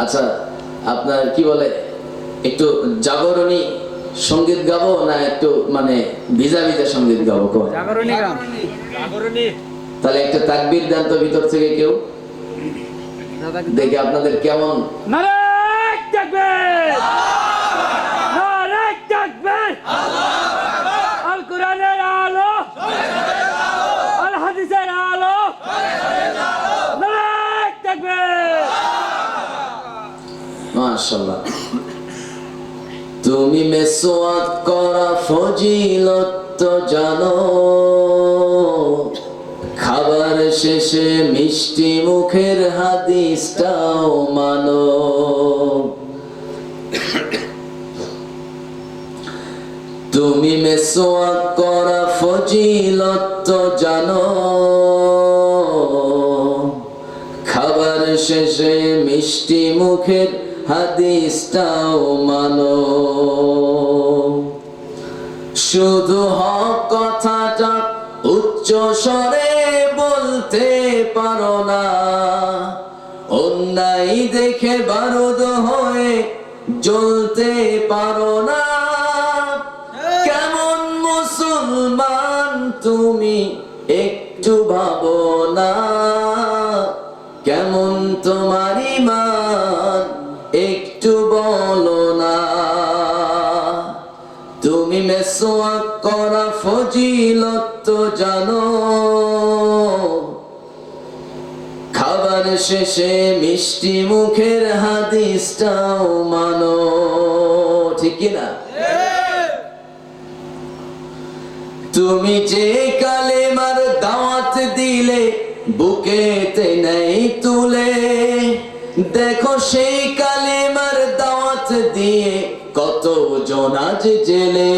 আচ্ছা আপনার কি বলে একটু জাগরণী সংগীত গাবো না একটু মানে ভিজা ভিজা সংগীত গাবো? জাগরণী গান। তাহলে একটা তাকবির দেন তো ভিতর থেকে কেউ। দেখি আপনাদের কেমন নারায় তাকবীর নারায় তাকবীর আল কোরআনের আলো আল হাদিসের আলো নারায় তাকবীর মাশাআল্লাহ তুমি মেসোয়াত করা ফজিলত জানো, খাবার শেষে মিষ্টি মুখের হাদিসটাও মানো। তুমি মেসোয়াত করা ফজিলত জানো, খাবার শেষে মিষ্টি মুখের হাদিসটাও মানো। শুধু হক কথাটা উচ্চ স্বরে বলতে পারো না। অন্যায় দেখে বারুদ হয়ে জ্বলতে পারো না। কেমন মুসলমান তুমি একটু ভাবো না। মেসোয়াক করা ফজিলত জানো। খাবার শেষে মিষ্টি মুখের হাদিসটাও মানো। ঠিক না? তুমি যে কালেমার দাওয়াত দিলে, বুকেতে নেই তুলে। দেখো সেই দিয়ে কত জনাজ জেলে।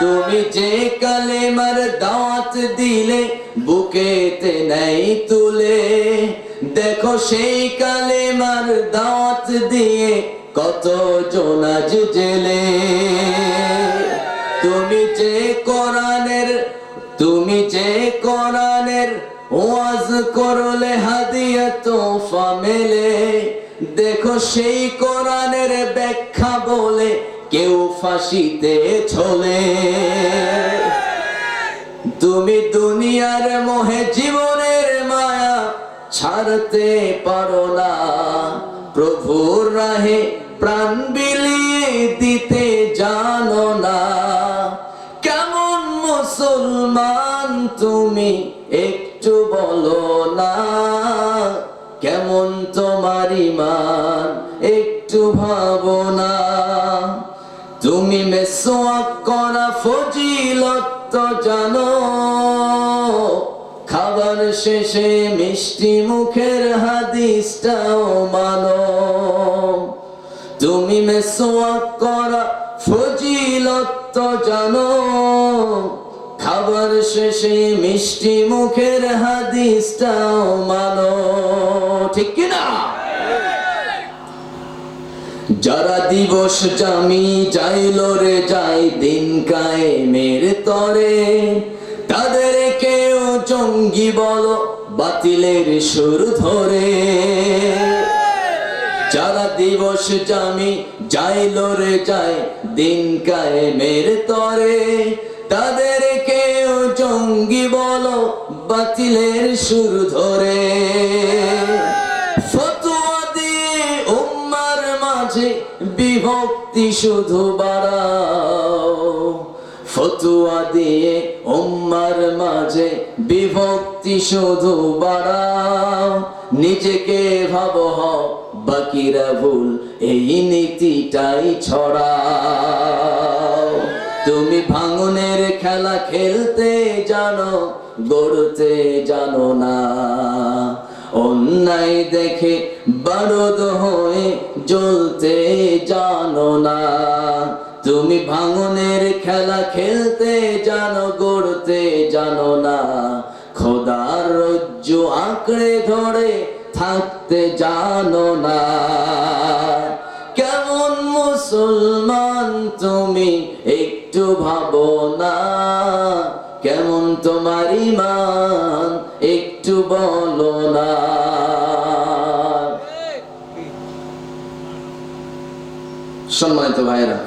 তুমি যে কালেমার দাওয়াত দিলে, বুকেতে নেই তুলে। দেখো সেই কালেমার দাওয়াত দিয়ে কত জনাজ জেলে। তুমি যে কোরআনের, তুমি যে কোরআনের ওয়াজ করলে হাদিয়া তোফা মেলে। দেখো সেই কোরআনের ব্যাখ্যা বলে কেউ ফাঁসিতে ছোলে তুমি দুনিয়ার মোহে জীবনের মায়া ছাড়তে পারো না। প্রভুর রাহে প্রাণ বিলিয়ে দিতে জানো না। কেমন মুসলমান তুমি একটু বলো না। কেমন তোমার ইমান একটু ভাবো না। তুমি মেসোয়াক করা ফজিলত জানো। খাবার শেষে মিষ্টি মুখের হাদিসটাও মানো। তুমি মেসোয়াক করা ফজিলত জানো। খাবার শেষে মিষ্টি মুখের হাদিসটাও মানো। ঠিক কিনা? যারা দিবস জামি যাইল রে যাই দিন কায়েমের তরে তাদের কেউ জঙ্গি বল বাতিলের সুর ধরে। যারা দিবস জামি যাইল রে যাই দিন কায়েমের তরে তাদের জঙ্গি বল, বাতিলের সুর ধরে। উম্মার মাঝে বিভক্তি শুধু বাড়াও। ফতুয়া দিয়ে উম্মার মাঝে বিভক্তি শুধু বাড়াও। নিজেকে ভাব বাকিরা ভুল, এই নীতিটাই তুমি ভাঙনের খেলা খেলতে জানো, গড়তে জানো না। অন্যায় দেখে বারদ হয়ে জ্বলতে জানো না। তুমি ভাঙনের খেলা খেলতে জানো, গড়তে জানো না। খোদার রজ্জু আঁকড়ে ধরে থাকতে জানো না। কেমন মুসলমান তুমি মৃত্যু ভাবো না কেমন তোমার ইমান একটু বলো না। সম্মানিত ভাইরা